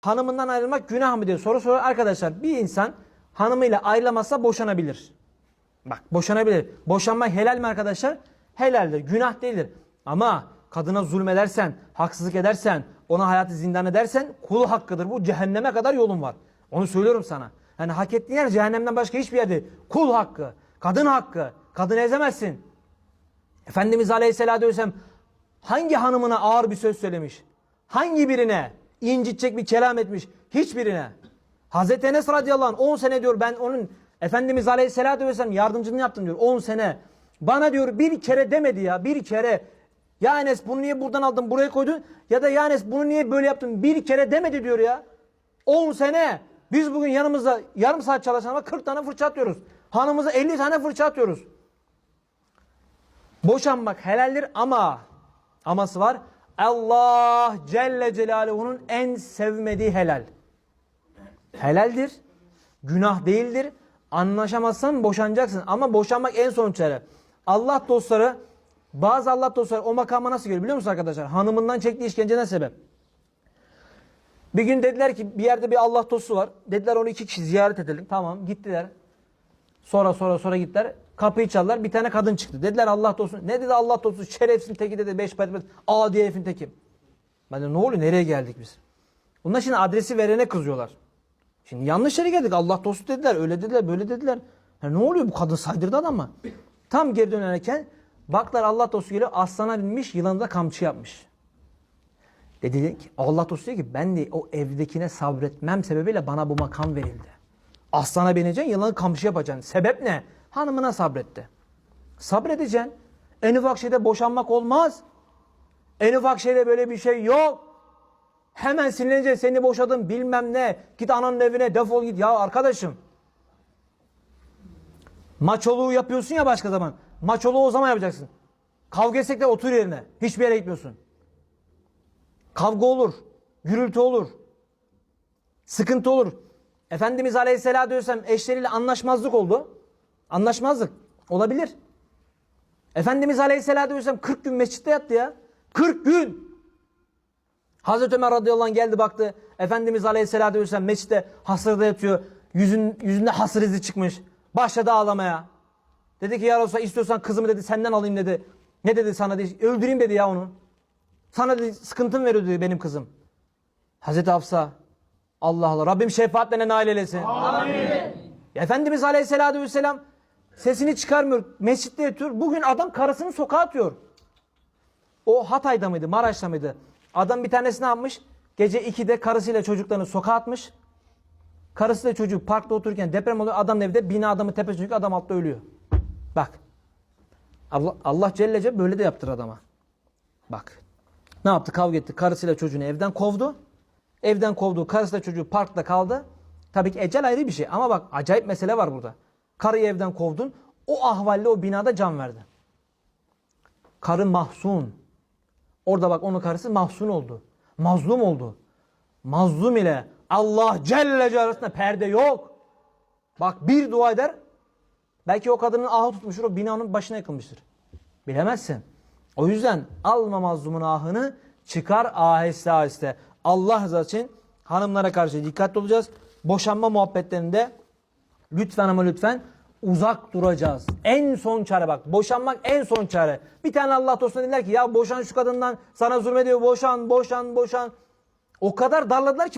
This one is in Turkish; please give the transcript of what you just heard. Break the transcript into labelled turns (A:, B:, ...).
A: hanımından ayrılmak günah mı diye soru soruyor. Arkadaşlar bir insan hanımıyla ayrılamazsa boşanabilir. Bak boşanabilir. Boşanmak helal mi arkadaşlar? Helaldir. Günah değildir. Ama kadına zulmedersen, haksızlık edersen, ona hayatı zindan edersen kul hakkıdır. Bu cehenneme kadar yolun var. Onu söylüyorum sana. Yani hak ettiğin yer cehennemden başka hiçbir yer. Kul hakkı, kadın hakkı. Kadını ezemezsin. Efendimiz Aleyhisselatü Vesselam hangi hanımına ağır bir söz söylemiş? Hangi birine incitecek bir kelam etmiş? Hiçbirine. Hazreti Enes radıyallahu anh 10 sene diyor ben onun Efendimiz Aleyhisselatü Vesselam yardımcılığını yaptım diyor 10 sene. Bana diyor bir kere demedi ya bir kere. Ya Enes bunu niye buradan aldın buraya koydun? Ya da ya Enes bunu niye böyle yaptın? Bir kere demedi diyor ya. 10 sene. Biz bugün yanımızda yarım saat çalışan ama 40 tane fırça atıyoruz. Hanımıza 50 tane fırça atıyoruz. Boşanmak helaldir ama aması var. Allah Celle Celaluhu'nun en sevmediği helal. Helaldir. Günah değildir. Anlaşamazsan boşanacaksın. Ama boşanmak en son çare. Allah dostları bazı Allah dostları o makama nasıl geliyor biliyor musunuz arkadaşlar? Hanımından çektiği işkenceden sebep. Bir gün dediler ki bir yerde bir Allah dostu var. Dediler onu iki kişi ziyaret edelim. Tamam gittiler. Sonra sonra sonra gittiler. Kapıyı çaldılar. Bir tane kadın çıktı. Dediler Allah dostu. Ne dedi Allah dostu? Şerefsin teki dedi. Beş parmak. Aa diye teki. Ben de ne oluyor? Nereye geldik biz? Bunlar şimdi adresi verene kızıyorlar. Şimdi yanlış yere geldik. Allah dostu dediler. Öyle dediler. Böyle dediler. Ya ne oluyor bu kadın saydırdı adama. Tam geri dönerken baklar Allah dostu geliyor. Aslana binmiş. Yılanı da kamçı yapmış. Dedi ki Allah dostu diyor ki ben de o evdekine sabretmem sebebiyle bana bu makam verildi. Aslana bineceksin yılanı kamçı yapacaksın. Sebep ne? Hanımına sabretti. Sabredeceksin. En ufak şeyde boşanmak olmaz. En ufak şeyde böyle bir şey yok. Hemen sinirleneceksin seni boşadım bilmem ne. Git ananın evine defol git. Ya arkadaşım. Maçoluğu yapıyorsun ya başka zaman. Maçoluğu o zaman yapacaksın. Kavga etsek de otur yerine. Hiçbir yere gitmiyorsun. Kavga olur. Gürültü olur. Sıkıntı olur. Efendimiz Aleyhisselatü Vesselam eşleriyle anlaşmazlık oldu. Anlaşmazlık. Olabilir. Efendimiz Aleyhisselatü Vesselam 40 gün mescitte yattı ya. 40 gün. Hazreti Ömer radıyallahu anh geldi baktı. Efendimiz Aleyhisselatü Vesselam mescitte hasırda yatıyor. Yüzün, yüzünde hasır izi çıkmış. Başladı ağlamaya. Dedi ki ya Resulallah istiyorsan kızımı dedi senden alayım dedi. Ne dedi sana dedi. Öldüreyim dedi ya onu. Sana dedi sıkıntım veriyor dedi benim kızım. Hazreti Hafsa Allah Allah Rabbim şefaatlerine nail eylesin. Amin. Efendimiz Aleyhisselatü Vesselam sesini çıkarmıyor. Mescitte yatıyor. Bugün adam karısını sokağa atıyor. O Hatay'da mıydı Maraş'ta mıydı? Adam bir tanesini almış. Gece 2'de karısıyla çocuklarını sokağa atmış. Karısıyla çocuğu parkta otururken deprem oluyor. Adam evde bina adamı tepesine çıkıyor. Adam altta ölüyor. Bak. Allah, Allah Celle Celle böyle de yaptır adama. Bak. Ne yaptı? Kavga etti. Karısıyla çocuğunu evden kovdu. Evden kovduğu karısıyla çocuğu parkta kaldı. Tabii ki ecel ayrı bir şey. Ama bak acayip mesele var burada. Karıyı evden kovdun. O ahvalle o binada can verdi. Karı mahzun. Orada bak onun karısı mahzun oldu. Mazlum oldu. Mazlum ile Allah Celle Celle arasında perde yok. Bak bir dua eder. Belki o kadının ahı tutmuştur. O binanın başına yıkılmıştır. Bilemezsin. O yüzden alma mazlumun ahını çıkar aheste aheste. Allah rızası için hanımlara karşı dikkatli olacağız. Boşanma muhabbetlerinde lütfen ama lütfen uzak duracağız. En son çare bak. Boşanmak en son çare. Bir tane Allah dostuna dediler ki ya boşan şu kadından sana zulmediyor. Boşan, boşan, boşan. O kadar darladılar ki